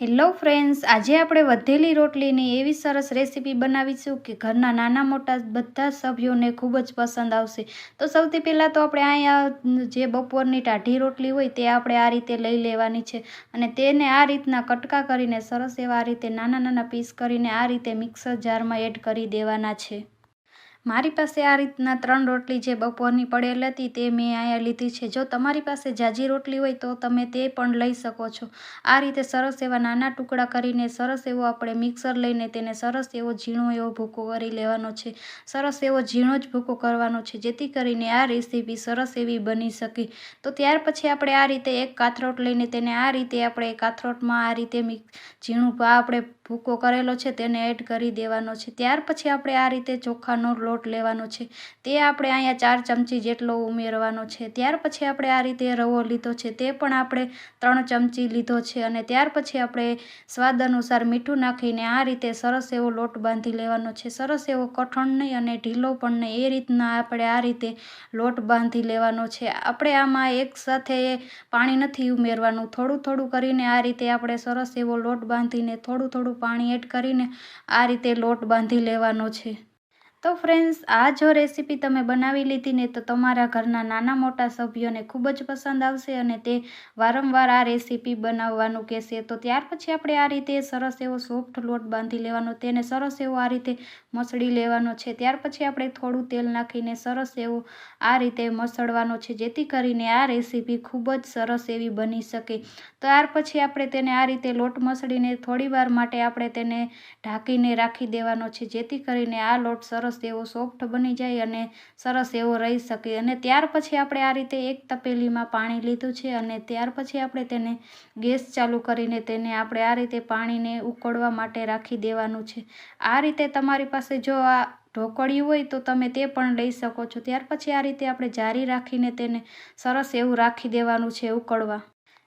Hello friends, આજે આપણે વધેલી રોટલીની એવી સરસ રેસીપી બનાવીશું કે ઘરના નાના મોટા બધા સભ્યોને ખૂબ જ પસંદ આવશે. તો સૌથી પહેલાં તો આપણે અહીંયા જે બપોરની ટાઢી રોટલી હોય તે આપણે આ રીતે લઈ લેવાની છે અને તેને આ રીતના કટકા કરીને સરસ એવા રીતે નાના નાના પીસ કરીને આ રીતે મિક્સર જારમાં એડ કરી દેવાના છે. મારી પાસે આ રીતના ત્રણ રોટલી જે બપોરની પડેલ હતી તે મેં અહીંયા લીધી છે. જો તમારી પાસે જાજી રોટલી હોય તો તમે તે પણ લઈ શકો છો. આ રીતે સરસ એવા નાના ટુકડા કરીને સરસ એવો આપણે મિક્સર લઈને તેને સરસ એવો ઝીણો એવો ભૂકો કરી લેવાનો છે. સરસ એવો ઝીણો જ ભૂકો કરવાનો છે જેથી કરીને આ રેસીપી સરસ એવી બની શકે. તો ત્યાર પછી આપણે આ રીતે એક કાથરોટ લઈને તેને આ રીતે આપણે કાથરોટમાં આ રીતે ઝીણું આપણે ભૂકો કરેલો છે તેને એડ કરી દેવાનો છે. ત્યાર પછી આપણે આ રીતે ચોખાનો લોટ લેવાનો છે. તે આપણે અહીંયા ચાર ચમચી જેટલો ઉમેરવાનો છે. ત્યાર પછી આપણે આ રીતે રવો લીધો છે. તે પણ આપણે ત્રણ ચમચી લીધો છે અને ત્યાર પછી આપણે સ્વાદ અનુસાર મીઠું નાખીને આ રીતે સરસ એવો લોટ બાંધી લેવાનો છે. સરસ એવો કઠણ નહીં અને ઢીલો પણ નહીં. એ રીતના આપણે આ રીતે લોટ બાંધી લેવાનો છે. આપણે આમાં એક સાથે પાણી નથી ઉમેરવાનું. થોડું થોડું કરીને આ રીતે આપણે સરસ એવો લોટ બાંધીને થોડું થોડું પાણી એડ કરીને આ રીતે લોટ બાંધી લેવાનો છે. તો ફ્રેન્ડ્સ આ જો રેસીપી તમે બનાવી લીધી ને તો તમારા ઘરના નાના મોટા સભ્યોને ખૂબ જ પસંદ આવશે અને તે વારંવાર આ રેસીપી બનાવવાનું કહેશે. તો ત્યાર પછી આપણે આ રીતે સરસ એવો સોફ્ટ લોટ બાંધી લેવાનો, તેને સરસ એવો આ રીતે મસળી લેવાનો છે. ત્યાર પછી આપણે થોડું તેલ નાખીને સરસ એવો આ રીતે મસળવાનો છે, જેથી કરીને આ રેસીપી ખૂબ જ સરસ એવી બની શકે. ત્યાર પછી આપણે તેને આ રીતે લોટ મસળીને થોડીવાર માટે આપણે તેને ઢાંકીને રાખી દેવાનો છે, જેથી કરીને આ લોટ સરસ સરસ એવો સોફ્ટ બની જાય અને સરસ એવો રહી શકે. અને ત્યાર પછી આપણે આ રીતે એક તપેલીમાં પાણી લીધું છે અને ત્યાર પછી આપણે તેને ગેસ ચાલુ કરીને તેને આપણે આ રીતે પાણીને ઉકળવા માટે રાખી દેવાનું છે. આ રીતે તમારી પાસે જો આ ઢોકળ્યું હોય તો તમે તે પણ લઈ શકો છો. ત્યાર પછી આ રીતે આપણે જારી રાખીને તેને સરસ એવું રાખી દેવાનું છે ઉકળવા.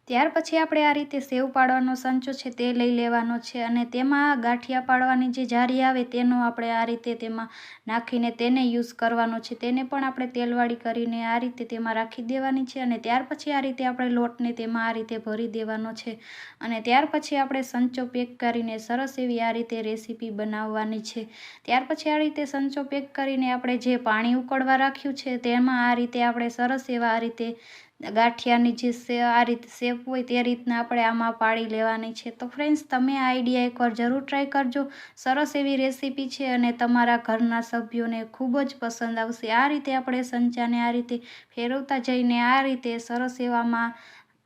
ત્યાર પછી આપણે આ રીતે સેવ પાડવાનો સંચો છે તે લઈ લેવાનો છે અને તેમાં ગાંઠિયા પાડવાની જે જારી આવે તેનો આપણે આ રીતે તેમાં નાખીને તેને યુઝ કરવાનો છે. તેને પણ આપણે તેલવાળી કરીને આ રીતે તેમાં રાખી દેવાની છે અને ત્યાર પછી આ રીતે આપણે લોટને તેમાં આ રીતે ભરી દેવાનો છે અને ત્યાર પછી આપણે સંચો પેક કરીને સરસ એવી આ રીતે રેસીપી બનાવવાની છે. ત્યાર પછી આ રીતે સંચો પેક કરીને આપણે જે પાણી ઉકળવા રાખ્યું છે તેમાં આ રીતે આપણે સરસ એવા આ રીતે ગાંઠિયાની જે આ રીતે શેપ હોય તે રીતના આપણે આમાં પાડી લેવાની છે. તો ફ્રેન્ડ્સ તમે આ આઈડિયા એકવાર જરૂર ટ્રાય કરજો. સરસ એવી રેસીપી છે અને તમારા ઘરના સભ્યોને ખૂબ જ પસંદ આવશે. આ રીતે આપણે સંચાને આ રીતે ફેરવતા જઈને આ રીતે સરસ એવામાં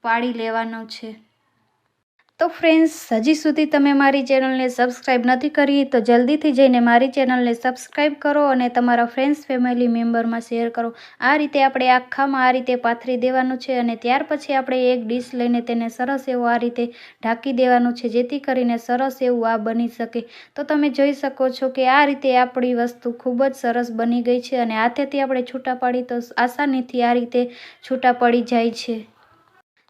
પાડી લેવાનો છે. તો ફ્રેન્ડ્સ હજી સુધી તમે મારી ચેનલને સબસ્ક્રાઈબ નથી કરી, તો જલ્દીથી જઈને મારી ચેનલને સબસ્ક્રાઈબ કરો અને તમારા ફ્રેન્ડ્સ ફેમિલી મેમ્બરમાં શેર કરો. આ રીતે આપણે આખામાં આ રીતે પાથરી દેવાનું છે અને ત્યાર પછી આપણે એક ડીશ લઈને તેને સરસ એવું આ રીતે ઢાંકી દેવાનું છે, જેથી કરીને સરસ એવું આ બની શકે. તો તમે જોઈ શકો છો કે આ રીતે આપણી વસ્તુ ખૂબ જ સરસ બની ગઈ છે અને હાથેથી આપણે છૂટા પાડી તો આસાનીથી આ રીતે છૂટા પડી જાય છે.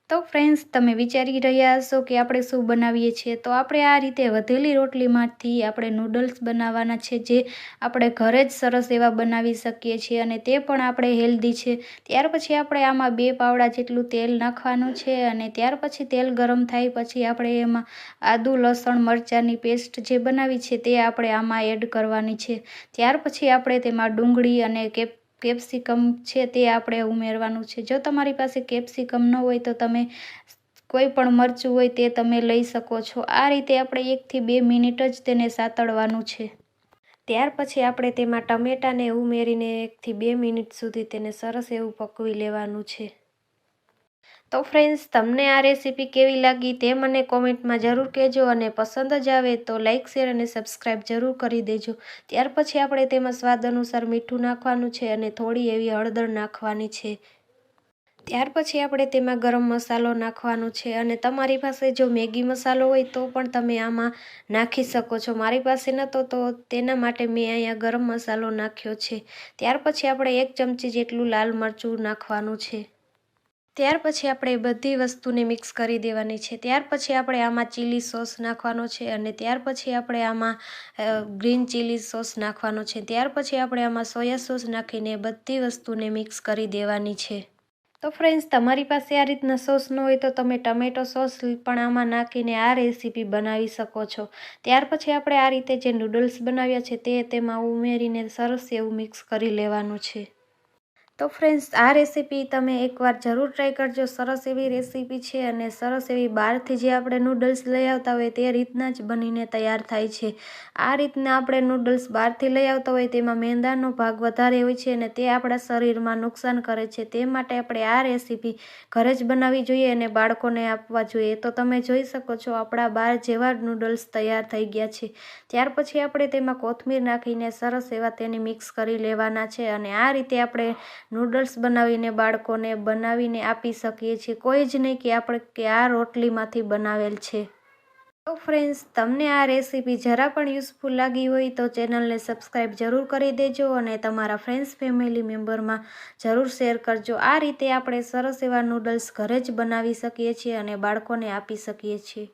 તો ફ્રેન્ડ્સ તમે વિચારી રહ્યા હશો કે આપણે શું બનાવીએ છીએ? તો આપણે આ રીતે વધેલી રોટલીમાંથી આપણે નૂડલ્સ બનાવવાના છે, જે આપણે ઘરે જ સરસ એવા બનાવી શકીએ છીએ અને તે પણ આપણે હેલ્ધી છે. ત્યાર પછી આપણે આમાં બે પાવડા જેટલું તેલ નાખવાનું છે અને ત્યાર પછી તેલ ગરમ થાય પછી આપણે એમાં આદુ, લસણ, મરચાંની પેસ્ટ જે બનાવી છે તે આપણે આમાં એડ કરવાની છે. ત્યાર પછી આપણે તેમાં ડુંગળી અને કેપ કેપ્સિકમ છે તે આપણે ઉમેરવાનું છે. જો તમારી પાસે કેપ્સિકમ ન હોય તો તમે કોઈ પણ મરચું હોય તે તમે લઈ શકો છો. આ રીતે આપણે એકથી બે મિનિટ જ તેને સાતળવાનું છે. ત્યાર પછી આપણે તેમાં ટમેટાને ઉમેરીને એકથી બે મિનિટ સુધી તેને સરસ એવું પકવી લેવાનું છે. તો ફ્રેન્ડ્સ તમને આ રેસીપી કેવી લાગી તે મને કોમેન્ટમાં જરૂર કહેજો અને પસંદ જ આવે તો લાઇક શેર અને સબસ્ક્રાઈબ જરૂર કરી દેજો. ત્યાર પછી આપણે તેમાં સ્વાદ અનુસાર મીઠું નાખવાનું છે અને થોડી એવી હળદર નાખવાની છે. ત્યાર પછી આપણે તેમાં ગરમ મસાલો નાખવાનો છે અને તમારી પાસે જો મેગી મસાલો હોય તો પણ તમે આમાં નાખી શકો છો. મારી પાસે નહોતો તો તેના માટે મેં અહીંયા ગરમ મસાલો નાખ્યો છે. ત્યાર પછી આપણે એક ચમચી જેટલું લાલ મરચું નાખવાનું છે. ત્યાર પછી આપણે બધી વસ્તુને મિક્સ કરી દેવાની છે. ત્યાર પછી આપણે આમાં ચીલી સોસ નાખવાનો છે અને ત્યાર પછી આપણે આમાં ગ્રીન ચીલી સોસ નાખવાનો છે. ત્યાર પછી આપણે આમાં સોયા સોસ નાખીને બધી વસ્તુને મિક્સ કરી દેવાની છે. તો ફ્રેન્ડ્સ તમારી પાસે આ રીતના સોસ ન હોય તો તમે ટમેટો સોસ પણ આમાં નાખીને આ રેસીપી બનાવી શકો છો. ત્યાર પછી આપણે આ રીતે જે નૂડલ્સ બનાવ્યા છે તે તેમાં ઉમેરીને સરસ એવું મિક્સ કરી લેવાનું છે. તો ફ્રેન્ડ્સ આ રેસીપી તમે એકવાર જરૂર ટ્રાય કરજો. સરસ એવી રેસીપી છે અને સરસ એવી બહારથી જે આપણે નૂડલ્સ લઈ આવતા હોય તે રીતના જ બનીને તૈયાર થાય છે. આ રીતના આપણે નૂડલ્સ બહારથી લઈ આવતા હોય તેમાં મેંદાનો ભાગ વધારે હોય છે અને તે આપણા શરીરમાં નુકસાન કરે છે. તે માટે આપણે આ રેસીપી ઘરે જ બનાવવી જોઈએ અને બાળકોને આપવા જોઈએ. તો તમે જોઈ શકો છો, આપણા બહાર જેવા નૂડલ્સ તૈયાર થઈ ગયા છે. ત્યાર પછી આપણે તેમાં કોથમીર નાખીને સરસ એવા તેને મિક્સ કરી લેવાના છે અને આ રીતે આપણે નૂડલ્સ બનાવીને બાળકોને બનાવીને આપી શકીએ છીએ. કોઈ જ નહીં કે આપણે કે આ રોટલીમાંથી બનાવેલ છે. તો ફ્રેન્ડ્સ તમને આ રેસીપી જરા પણ યુઝફુલ લાગી હોય તો ચેનલને સબસ્ક્રાઈબ જરૂર કરી દેજો અને તમારા ફ્રેન્ડ્સ ફેમિલી મેમ્બરમાં જરૂર શેર કરજો. આ રીતે આપણે સરસ એવા નૂડલ્સ ઘરે જ બનાવી શકીએ છીએ અને બાળકોને આપી શકીએ છીએ.